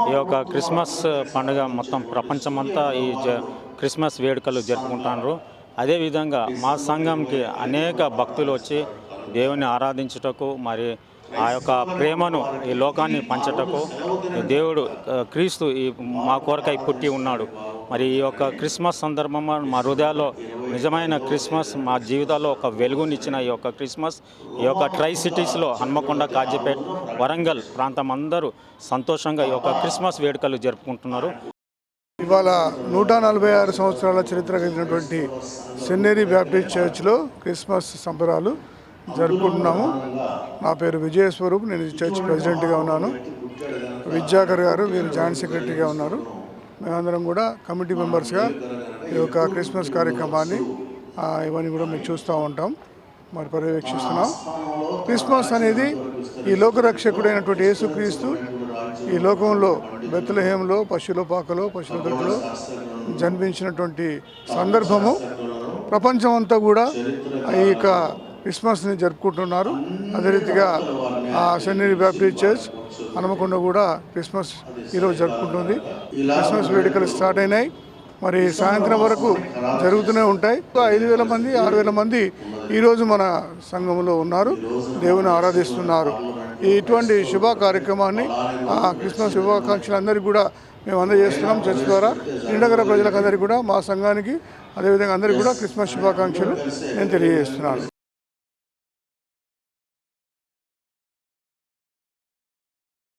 ఈ యొక్క క్రిస్మస్ పండుగ మొత్తం ప్రపంచమంతా ఈ జ క్రిస్మస్ వేడుకలు జరుపుకుంటున్నారు అదేవిధంగా మా సంఘంకి అనేక భక్తులు వచ్చి దేవుని ఆరాధించుటకు మరి ఆ యొక్క ప్రేమను ఈ లోకాన్ని పంచటకు దేవుడు క్రీస్తు ఈ మా కోరకై పుట్టి ఉన్నాడు. మరి ఈ యొక్క క్రిస్మస్ సందర్భంగా మా హృదయాల్లో నిజమైన క్రిస్మస్ మా జీవితాల్లో ఒక వెలుగునిచ్చిన ఈ యొక్క క్రిస్మస్ ఈ యొక్క ట్రై సిటీస్లో హన్మకొండ కాజీపేట్ వరంగల్ ప్రాంతం అందరూ సంతోషంగా ఈ యొక్క క్రిస్మస్ వేడుకలు జరుపుకుంటున్నారు. ఇవాళ నూట నలభై ఆరు సంవత్సరాల చరిత్ర కలిగినటువంటి సెన్నేరి బ్యాప్టిస్ట్ చర్చ్లో క్రిస్మస్ సంబరాలు జరుపుకుంటున్నాము. నా పేరు విజయస్వరూప్ నేను చర్చ్ ప్రెసిడెంట్గా ఉన్నాను. విద్యాకర్ గారు వీరు జాయింట్ సెక్రటరీగా ఉన్నారు. మేమందరం కూడా కమిటీ మెంబర్స్గా ఈ యొక్క క్రిస్మస్ కార్యక్రమాన్ని ఇవన్నీ కూడా మేము చూస్తూ ఉంటాం. మరి పర్యవేక్షిస్తున్నాం. క్రిస్మస్ అనేది ఈ లోకరక్షకుడైనటువంటి యేసుక్రీస్తు ఈ లోకంలో బెత్తలహేంలో పశువుల పాకలో పశువుల దొడ్లో జన్మించినటువంటి సందర్భము. ప్రపంచం అంతా కూడా ఈ యొక్క క్రిస్మస్ని జరుపుకుంటున్నారు. అదే రీతిగా ఆ బ్యాప్టిస్ట్ చర్చ్ హనుమకొండ కూడా క్రిస్మస్ ఈరోజు జరుపుకుంటుంది. క్రిస్మస్ వేడుకలు స్టార్ట్ అయినాయి. మరి సాయంత్రం వరకు జరుగుతూనే ఉంటాయి. ఐదు వేల మంది ఆరు వేల మంది ఈరోజు మన సంఘంలో ఉన్నారు. దేవుని ఆరాధిస్తున్నారు. ఈ ఇటువంటి శుభ కార్యక్రమాన్ని ఆ క్రిస్మస్ శుభాకాంక్షలు అందరికీ కూడా మేము అందజేస్తున్నాం చర్చ్ ద్వారా. నిండగర ప్రజలకు అందరికీ కూడా మా సంఘానికి అదేవిధంగా అందరికీ కూడా క్రిస్మస్ శుభాకాంక్షలు నేను తెలియజేస్తున్నాను.